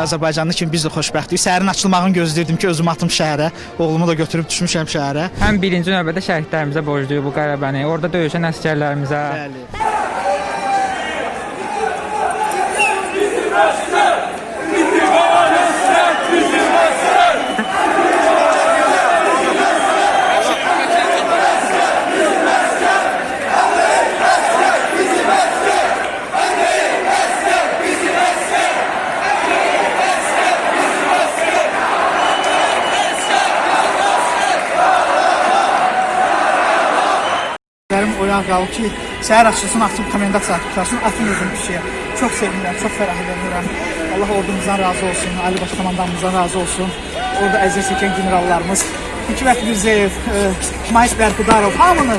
bir Azərbaycanlı kimi biz də xoşbəxtik. Səhərin açılmağını gözləyirdim ki, özümü atım şəhərə. Oğlumu da götürüb düşmüşəm şəhərə. Həm birinci növbədə şəhidlərimizə borcluyuq bu qələbəni. Orada döyüşən əsgərlərimizə, Bəli. Oyaq qalıb ki, səhər açılsın, atıb komendant saat tutarsın, atın özüm kişiyə. Çox sevinirəm, çox fərəhlənirəm. Allah ordumuzdan razı olsun, Ali Baş komandamızdan razı olsun. Orada əziz çəkən generallarımız, Hikmət Mirzəyev, e, Mais Bərkudarov, hamını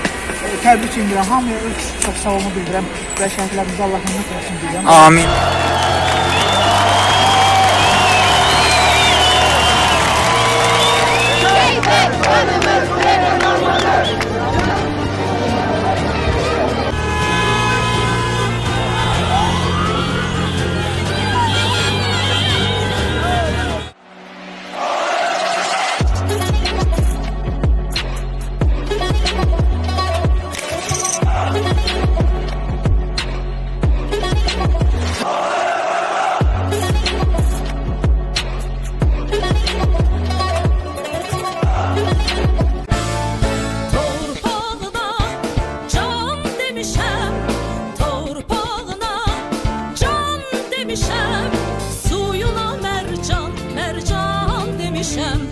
təbrik edirəm, hamıya çox sağ olunu bildirəm və şəhidlərimizə Allah rəhmət etsin deyirəm. amin. Mərcan